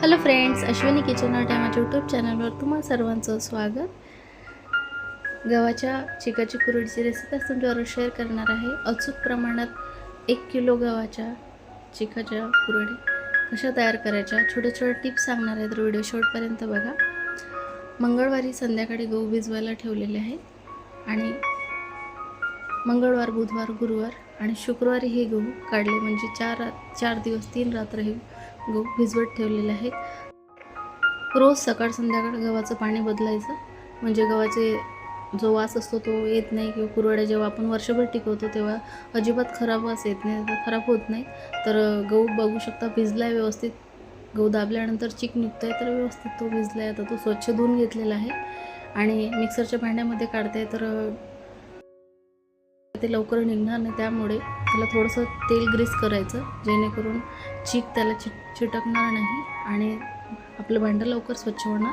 Hello friends Ashwini kitchen art या माझ्या YouTube चॅनलवर तुम्हा सर्वांचं स्वागत. गव्हाच्या चिकाची कुरडीची रेसिपी आज तुमच्यावर शेअर करणार आहे. अचूक प्रमाणात एक किलो गव्हाच्या चिकाच्या कुरडी कशा तयार करायच्या छोट्या छोट्या टिप्स सांगणार आहेत तर व्हिडिओ शेवटपर्यंत बघा. मंगळवारी संध्याकाळी गहू भिजवायला ठेवलेले आहेत आणि मंगळवार बुधवार गुरुवार आणि शुक्रवारी हे गहू काढले म्हणजे चार रा चार दिवस तीन रात्र हे गहू भिजवत ठेवलेले आहेत. रोज सकाळ संध्याकाळ गव्हाचं पाणी बदलायचं. म्हणजे गव्हाचे जो वास असतो तो येत नाही किंवा कुरवड्या जेव्हा आपण वर्षभर टिकवतो तेव्हा अजिबात खराब वास येत नाही तर खराब होत नाही. तर गहू बघू शकता भिजला आहे व्यवस्थित. गहू दाबल्यानंतर चिक निघतो आहे तर व्यवस्थित तो भिजला आहे आता तो स्वच्छ धुवून घेतलेला आहे. आणि मिक्सरच्या भांड्यामध्ये काढताय तर ते लवकर निघणार नाही. त्यामुळे त्याला थोडंसं तेल ग्रीस करायचं जेणेकरून चीक त्याला चिट चिटकणार नाही आणि आपलं भांडं लवकर स्वच्छ होणार.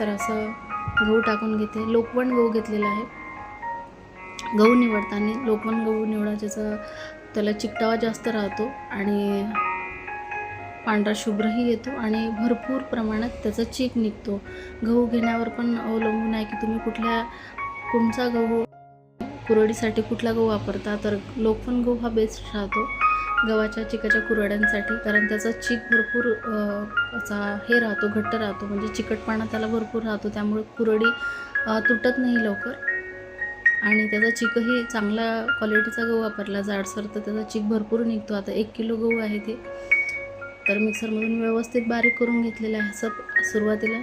तर असं गहू टाकून घेते. लोकवण गहू घेतलेला आहे. गहू निवडताना लोकवण गहू निवडा ज्याचा त्याला चिकटावा जास्त राहतो आणि पांढरा शुभ्रही येतो आणि भरपूर प्रमाणात त्याचा चीक निघतो. गहू घेण्यावर पण अवलंबून आहे की तुम्ही कुठल्या कोणचा गहू कुरडीसाठी कुठला गहू वापरता तर लोकवन गहू हा बेस्ट राहतो. गव्हाच्या चिकाच्या कुरड्यांसाठी कारण त्याचा चीक भरपूर असा हे राहतो घट्ट राहतो म्हणजे चिकटपणा त्याला भरपूर राहतो त्यामुळे कुरडी तुटत नाही लवकर. आणि त्याचा चिकही चांगला क्वालिटीचा गहू वापरला जाडसर तर त्याचा चीक भरपूर निघतो. आता एक किलो गहू आहे ते. तर मिक्सरमधून व्यवस्थित बारीक करून घेतलेलं आहे असं सुरुवातीला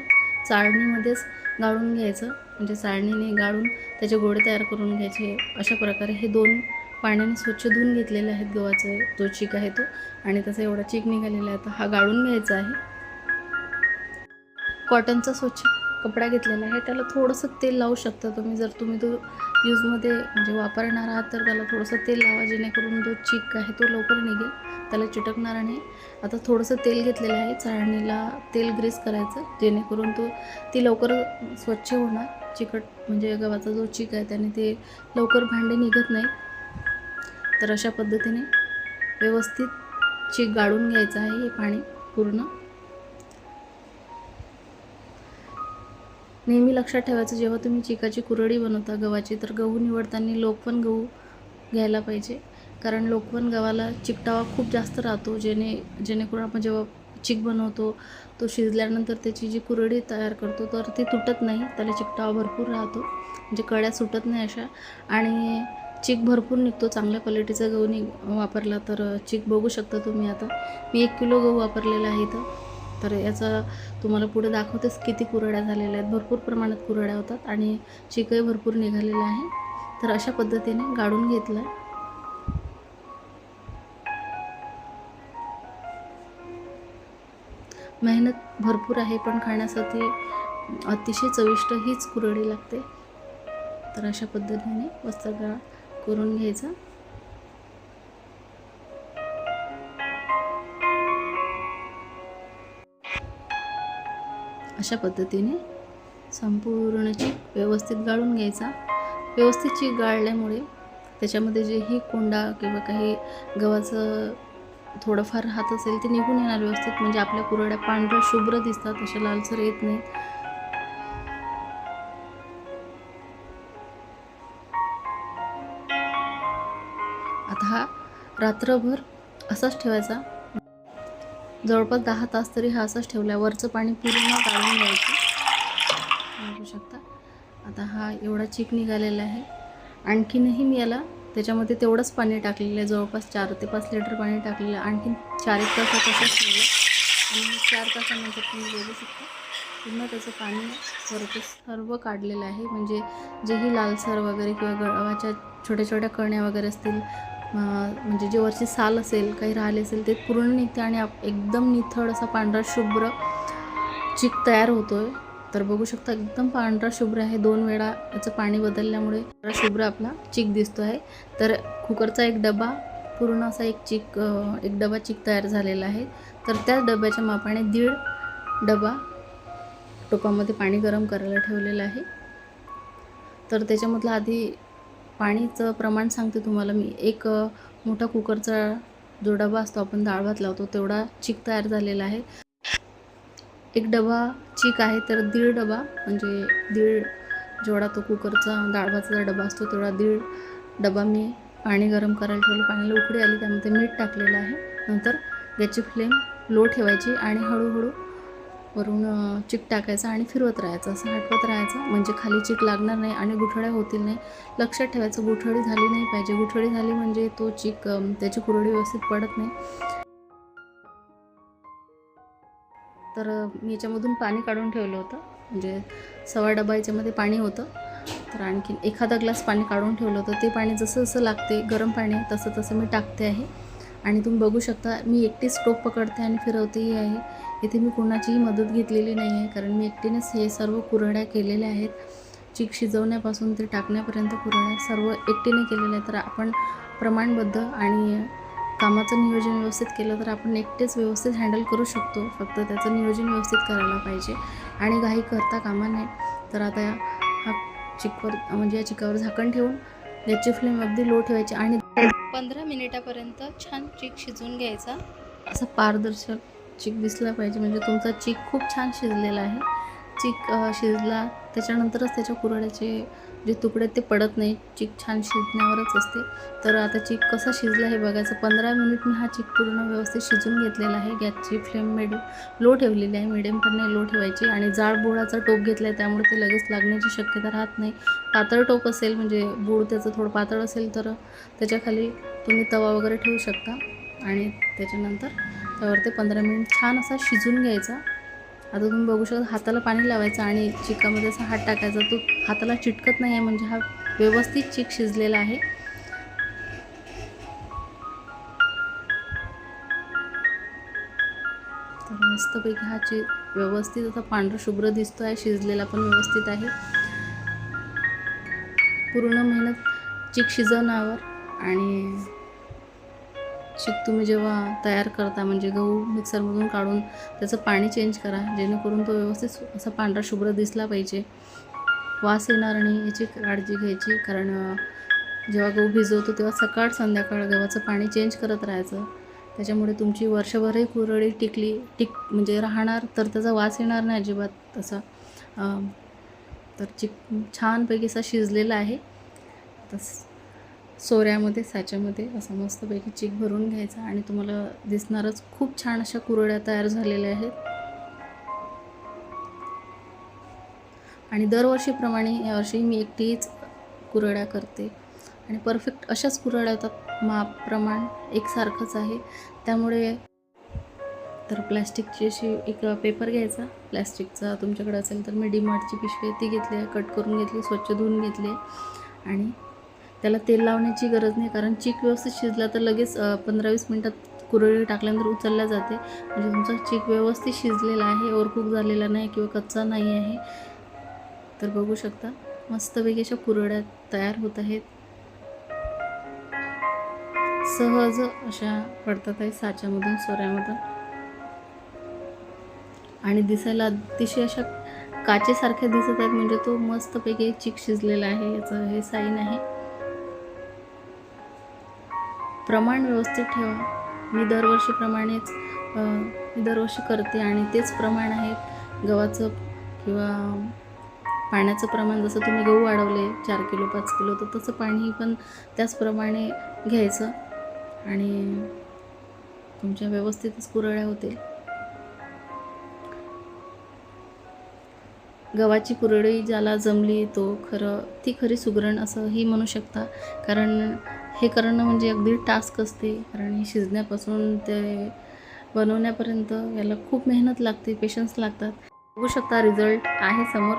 चाळणीमध्येच गाळून घ्यायचं. म्हणजे चाळणीने गाळून त्याचे गोळे तयार करून घ्यायचे. अशा प्रकारे हे दोन पाण्याने स्वच्छ धुवून घेतलेले आहेत गव्हाचा जो चीक आहे तो. आणि त्याचा एवढा चीक निघालेला आहे. तर हा गाळून घ्यायचा आहे. कॉटनचा स्वच्छ कपडा घेतलेला आहे. त्याला थोडंसं तेल लावू शकता तुम्ही. जर तुम्ही तो यूजमध्ये म्हणजे वापरणार आहात तर त्याला थोडंसं तेल लावा. जेणेकरून जो चीक आहे तो लवकर निघेल. त्याला चिटकणार नाही आता थोडंसं तेल घेतलेलं आहे. चाळणीला तेल ग्रीस करायचं. जेणेकरून तो ती लवकर स्वच्छ होणार. चिकट म्हणजे गव्हाचा जो चीक आहे त्याने ते लवकर भांडे निघत नाही तर अशा पद्धतीने व्यवस्थित चीक गाळून घ्यायचं आहे हे पाणी पूर्ण. नेहमी लक्षात ठेवायचं जेव्हा तुम्ही चिकाची कुरडी बनवता गव्हाची तर गहू निवडताना लोकवन गहू घ्यायला पाहिजे. कारण लोकवन गव्हाला चिकटावा खूप जास्त राहतो जेणे जेणेकरून आपण जेव्हा चिक बनवतो तो शिजल्यानंतर त्याची जी कुरडी तयार करतो तर ती तुटत नाही त्याला चिकटावा भरपूर राहतो. म्हणजे कड्या सुटत नाही अशा. आणि चिक भरपूर निघतो चांगल्या क्वालिटीचा गहू निघ वापरला तर चिक बघू शकता तुम्ही आता. मी एक किलो गहू वापरलेला आहे इथं. तर याचा तुम्हाला पुढे दाखवतेच किती कुरड्या झालेल्या आहेत. भरपूर प्रमाणात कुरड्या होतात आणि चिकही भरपूर निघालेलं आहे. तर अशा पद्धतीने गाळून घेतलं. आहे मेहनत भरपूर आहे पण खाण्यासाठी अतिशय चविष्ट हीच कुरडी लागते. तर अशा पद्धतीने वस्त्रगाळ करून घ्यायचा. अशा पद्धतीने संपूर्ण चीक व्यवस्थित गाळून घ्यायचा. व्यवस्थित चीक गाळल्यामुळे त्याच्यामध्ये जे ही कोंडा किंवा काही गव्हाचं थोडंफार राहत असेल ते निघून येणार व्यवस्थित. म्हणजे आपल्या कुरड्या पांढऱ्या शुभ्र दिसतात अशा लालसर येत नाहीत. रात्रभर असाच ठेवायचा. जवळपास दहा तास तरी हा असाच ठेवला. वरचं पाणी पूर्ण काढून घ्यायचं. बघू शकता. आता हा एवढा चिक निघालेला आहे. आणखीनही मी याला त्याच्यामध्ये तेवढंच पाणी टाकलेलं आहे. जवळपास चार ते पाच लिटर पाणी टाकलेलं आहे. आणखीन चार एक तास तसंच ठेवलं आणि चार तासानंतर तुम्ही बघू शकता. पूर्ण त्याचं पाणी वरती सर्व काढलेलं आहे. म्हणजे जेही लालसर वगैरे किंवा गव्हाच्या छोट्या छोट्या कण्या वगैरे असतील म्हणजे जे वरची साल असेल काही राहिले असेल ते पूर्ण निघते आणि आप- एकदम निथळ असा पांढरा शुभ्र चिक तयार होतो आहे तर बघू शकता एकदम पांढरा शुभ्र आहे. दोन वेळा याचं पाणी बदलल्यामुळे पांढरा शुभ्र आपला चिक दिसतो आहे तर कुकरचा एक डबा पूर्ण असा एक चिक एक डबा चिक तयार झालेला आहे. तर त्या डब्याच्या मापाने दीड डबा टोपामध्ये पाणी गरम करायला ठेवलेलं आहे. तर त्याच्यामधला आधी पाणीचं प्रमाण सांगते तुम्हाला. मी एक मोठा कुकरचा जो डबा असतो आपण डाळ भात लावतो तेवढा चीक तयार झालेला आहे. एक डबा चीक आहे तर दीड डबा म्हणजे दीड जेवढा तो कुकरचा डाळ भाताचा डबा असतो तेवढा दीड डबा मी पाणी गरम करायला ठेवलं. पाण्याला उकळी आली त्यामध्ये मीठ टाकलेलं आहे. नंतर गॅसची फ्लेम लो ठेवायची आणि हळूहळू वरून चिक टाकायचं आणि फिरवत राहायचं. असं हटवत राहायचं. म्हणजे खाली चिक लागणार नाही आणि गुठळ्या होतील नाही. लक्षात ठेवायचं गुठळी झाली नाही पाहिजे. गुठळी झाली म्हणजे तो चिक त्याची कुरडी व्यवस्थित पडत नाही. तर मी याच्यामधून पाणी काढून ठेवलं होतं. म्हणजे सव्वा डबा याच्यामध्ये पाणी होतं. तर आणखीन एखादा ग्लास पाणी काढून ठेवलं होतं. ते पाणी जसं जसं लागते गरम पाणी तसं तसं मी टाकते आहे. आणि तुम्ही बघू शकता मी एकटीच टोप पकडते आणि फिरवतेही आहे. इथे मी कोणाचीही मदत घेतलेली नाही आहे कारण मी एकटीनेच हे सर्व कुरड्या केलेल्या आहेत. चीक शिजवण्यापासून ते टाकण्यापर्यंत कुरड्या सर्व एकटीने केलेल्या आहेत. तर आपण प्रमाणबद्ध आणि कामाचं नियोजन व्यवस्थित केलं तर आपण एकटेच व्यवस्थित हँडल करू शकतो. फक्त त्याचं नियोजन व्यवस्थित करायला पाहिजे. आणि घाई करता कामा नये. तर आता हा चिकवर म्हणजे या चिकावर झाकण ठेवून गॅसची फ्लेम अगदी लो ठेवायची आणि पंधरा मिनिटापर्यंत छान चीक शिजवून घ्यायचा. असा पारदर्शक चीक दिसला पाहिजे. म्हणजे तुमचा चीक खूप छान शिजलेला आहे. चीक शिजला त्याच्यानंतरच त्याच्या कुरड्याचे जे तुकडे ते पडत नाही. चीक छान शिजण्यावरच असते. तर आता चीक कसा शिजला हे बघायचं. पंधरा मिनिट मी हा चीक पूर्ण व्यवस्थित शिजून घेतलेला आहे. गॅसची फ्लेम मिडियम लो ठेवलेली आहे. मिडियम पण नाही लो ठेवायची आणि जाड बोळाचा टोप घेतला आहे त्यामुळे ते लगेच लागण्याची शक्यता राहत नाही. पातळ टोप असेल म्हणजे बोळ त्याचं थोडं पातळ असेल तर त्याच्याखाली तुम्ही तवा वगैरे ठेवू शकता. आणि त्याच्यानंतर त्यावर ते पंधरा मिनिट छान असा शिजून घ्यायचा. आता तुम्ही बघू शकता हाताला पाणी लावायचं आणि चिकामध्ये असा हात टाकायचा. तो हाताला चिटकत नाही आहे म्हणजे हा व्यवस्थित चिक शिजलेला आहे. तर मस्तपैकी हा चिक व्यवस्थित असा पांढरा शुभ्र दिसतो आहे शिजलेला पण व्यवस्थित आहे. पूर्ण मेहनत चिक शिजवण्यावर आणि चिक तुम्ही जेव्हा तयार करता म्हणजे गहू मिक्सरमधून काढून त्याचं पाणी चेंज करा जेणेकरून तो व्यवस्थित असा पांढरा शुभ्र दिसला पाहिजे. वास येणार नाही याची काळजी घ्यायची कारण जेव्हा गहू भिजवतो तेव्हा सकाळ संध्याकाळ गव्हाचं पाणी चेंज करत राहायचं. त्याच्यामुळे तुमची वर्षभरही कुरळी टिकली टिक म्हणजे राहणार तर त्याचा वास येणार नाही अजिबात तसा. तर चिक छानपैकी असा शिजलेला आहे. तस सोऱ्यामध्ये साच्यामध्ये असा मस्तपैकी चिक भरून घ्यायचा आणि तुम्हाला दिसणारच खूप छान अशा कुरड्या तयार झालेल्या आहेत. आणि दरवर्षीप्रमाणे यावर्षी मी एकटीच कुरड्या करते. आणि परफेक्ट अशाच कुरड्या होतात. माप प्रमाण एकसारखंच आहे. त्यामुळे तर प्लॅस्टिकची अशी एक पेपर घ्यायचा. प्लॅस्टिकचा तुमच्याकडे असेल तर मी डीमार्टची पिशवी आहे ती घेतली आहे कट करून घेतली स्वच्छ धुवून घेतली आहे. आणि त्याला तेल लावण्याची गरज नाही कारण चीक व्यवस्थित शिजला तर लगेच पंधरा वीस मिनटात कुरळी टाकल्यानंतर उचलल्या जाते. म्हणजे तुमचा चीक व्यवस्थित शिजलेला आहे ओरकूक झालेला नाही किंवा कच्चा नाही आहे तर बघू शकता. मस्तपैकी अशा कुरड्या तयार होत आहेत. सहज अशा पडतात आहे साच्यामधून सोऱ्यामधून. आणि दिसायला अतिशय अशा काचेसारख्या दिसत आहेत म्हणजे तो मस्तपैकी चिक शिजलेला आहे याचं हे साईन आहे. प्रमाण व्यवस्थित ठेवा. मी दरवर्षीप्रमाणेच मी दरवर्षी करते आणि तेच प्रमाण आहे. गव्हाचं किंवा पाण्याचं प्रमाण जसं तुम्ही गहू वाढवले चार किलो पाच किलो तर तसं पाणी पण त्याचप्रमाणे घ्यायचं. आणि तुमच्या व्यवस्थितच कुरळ्या होतील. गव्हाची कुरळी ज्याला जमली तो खरं ती खरी सुगरण असंही म्हणू शकता. कारण हे करणं म्हणजे अगदी टास्क असते. कारण हे शिजण्यापासून ते बनवण्यापर्यंत याला खूप मेहनत लागते पेशन्स लागतात. बघू शकता रिझल्ट आहे समोर.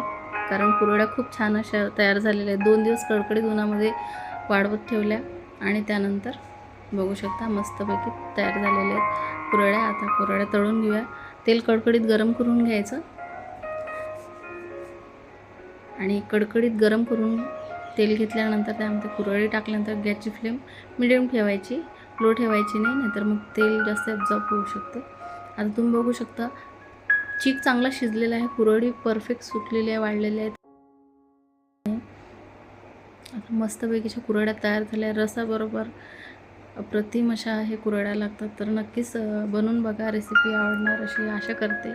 कारण कुरड्या खूप छान अशा तयार झालेल्या आहेत. दोन दिवस कडकडीत उन्हामध्ये वाढवत ठेवल्या आणि त्यानंतर बघू शकता मस्तपैकी तयार झालेल्या आहेत. कुरड्या आता कुरड्या तळून घेऊया. तेल कडकडीत गरम करून घ्यायचं. आणि कडकडीत गरम करून तेल घेतल्यानंतर त्यामध्ये कुरळी टाकल्यानंतर गॅसची फ्लेम मिडियम ठेवायची. लो ठेवायची नाही नाहीतर मग तेल जास्त ॲब्झॉर्ब होऊ शकते. आता तुम्ही बघू शकता चीक चांगला शिजलेला आहे कुरळी परफेक्ट सुटलेली आहे वाढलेली आहे आता मस्तपैकीच्या कुरड्या तयार झाल्या. रसाबरोबर अप्रतिम अशा हे कुरड्या लागतात. तर नक्कीच बनून बनवून बघा. रेसिपी आवडणार अशी आशा करते.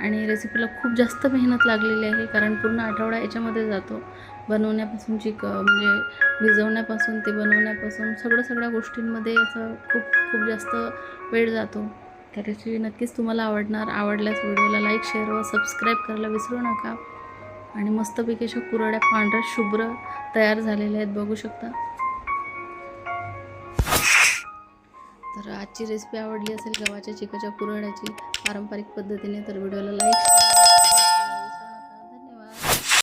आणि रेसिपीला खूप जास्त मेहनत लागलेली आहे कारण पूर्ण आठवडा याच्यामध्ये जातो. बनवण्यापासून चिक म्हणजे भिजवण्यापासून ते बनवण्यापासून सगळं सगळ्या गोष्टींमध्ये असं खूप खूप जास्त वेळ जातो. तर रेसिपी नक्कीच तुम्हाला आवडणार आवडल्यास व्हिडिओला लाईक शेअर व सबस्क्राईब करायला विसरू नका. आणि मस्तपैकी अशा कुरड्या पांढऱ्या शुभ्र तयार झालेल्या आहेत बघू शकता. तर आजची रेसिपी आवडली असेल गव्हाच्या चिकाच्या कुरड्याची पारंपरिक पद्धतीने तर व्हिडिओला लाईक